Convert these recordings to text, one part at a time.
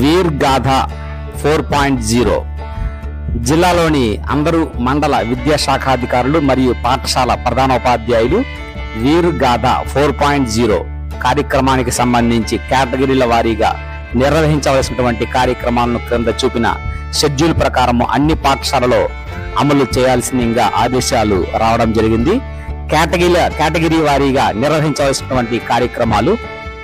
వీర్ గాథ four point zero జిల్లాలోని అందరూ మండల విద్యాశాఖాధికారులు మరియు పాఠశాల ప్రధానోపాధ్యాయులు వీర్ గాథ ఫోర్ పాయింట్ జీరో కార్యక్రమానికి సంబంధించి కేటగిరీల వారీగా నిర్వహించవలసినటువంటి కార్యక్రమాలను క్రింద చూపిన షెడ్యూల్ ప్రకారం అన్ని పాఠశాలలో అమలు చేయాల్సిందిగా ఆదేశాలు రావడం జరిగింది కేటగిరీల కేటగిరీ వారీగా నిర్వహించవలసినటువంటి కార్యక్రమాలు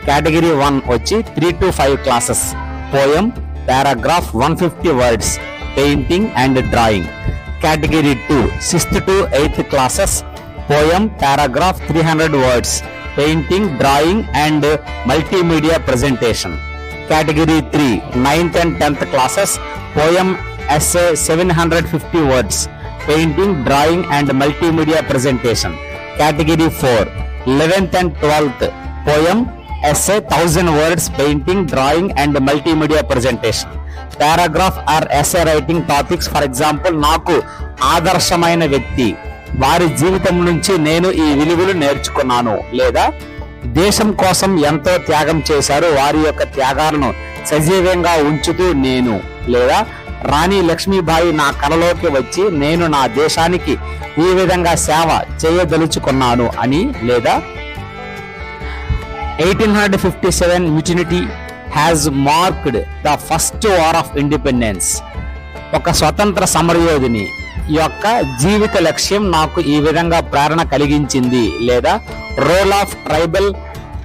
కేటగిరీ వన్ వచ్చి three to five classes Poem, paragraph 150 words, painting and drawing. Category 2, 6th to 8th classes. Poem, paragraph 300 words, painting, drawing and multimedia presentation. Category 3, 9th and 10th classes. Poem, essay 750 words, painting, drawing and multimedia presentation. Category 4, 11th and 12th. Poem, essay, thousand words, painting, drawing, and multimedia presentation. Paragraph or essay writing topics for example నాకు ఆదర్శమైన వ్యక్తి వారి జీవితం నుంచి నేను ఈ విలువలు నేర్చుకున్నాను లేదా దేశం కోసం ఎంతో త్యాగం చేశారు వారి యొక్క త్యాగాలను సజీవంగా ఉంచుతూ నేను లేదా రాణి లక్ష్మీబాయి నా కలలోకి వచ్చి నేను నా దేశానికి ఈ విధంగా సేవ చేయదలుచుకున్నాను అని లేదా eighteen fifty seven mutiny has marked the first war of independence ఒక స్వతంత్ర సమరయోధిని యొక్క జీవిత లక్ష్యం నాకు ఈ విధంగా ప్రేరణ కలిగించింది లేదా role of tribal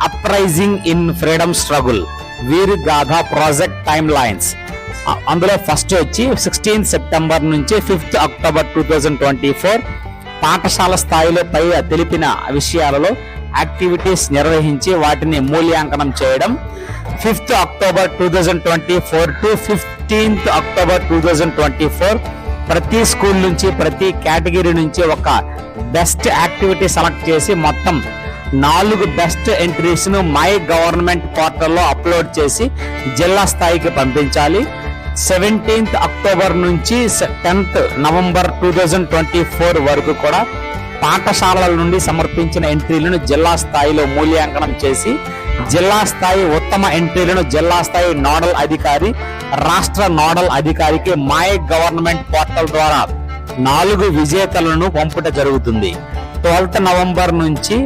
uprising in freedom struggle Veer Gatha project time lines అందులో ఫస్ట్ వచ్చి సిక్స్టీన్ సెప్టెంబర్ నుంచి fifth October two thousand twenty four పాఠశాల స్థాయిలో పై తెలిపిన విషయాలలో యాక్టివిటీస్ నిర్వహించి వాటిని మూల్యాంకనం చేయడం fifth October two thousand twenty four to fifteenth October two thousand twenty four ప్రతి స్కూల్ నుంచి ప్రతి కేటగిరీ నుంచి ఒక బెస్ట్ యాక్టివిటీ సెలెక్ట్ చేసి మొత్తం నాలుగు బెస్ట్ ఎంట్రీస్ను మై గవర్నమెంట్ పోర్టల్లో అప్లోడ్ చేసి జిల్లా స్థాయికి పంపించాలి సెవెంటీన్త్ అక్టోబర్ నుంచి tenth November two thousand twenty four వరకు కూడా పాఠశాలల నుండి సమర్పించిన ఎంట్రీలను జిల్లా స్థాయిలో మూల్యాంకనం చేసి జిల్లా స్థాయి ఉత్తమ ఎంట్రీలను జిల్లా స్థాయి నోడల్ అధికారి రాష్ట్ర నోడల్ అధికారికి మై గవర్నమెంట్ పోర్టల్ ద్వారా నాలుగు విజేతలను పంపుట జరుగుతుంది ట్వెల్త్ నవంబర్ నుంచి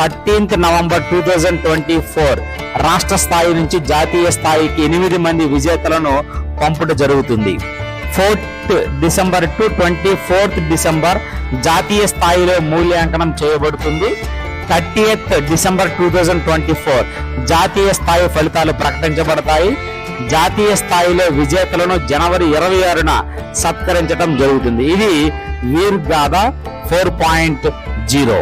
thirteenth November two thousand twenty four రాష్ట్ర స్థాయి నుంచి జాతీయ స్థాయికి ఎనిమిది మంది విజేతలను పంపుట జరుగుతుంది fourth December to twenty fourth December జాతీయ స్థాయిలో మూల్యాంకనం చేయబడుతుంది eighth December two thousand twenty four జాతీయ స్థాయి ఫలితాలు ప్రకటించబడతాయి జాతీయ స్థాయిలో విజేతలను జనవరి ఇరవై ఆరున సత్కరించడం జరుగుతుంది ఇది వీర్ గాథ ఫోర్ పాయింట్ జీరో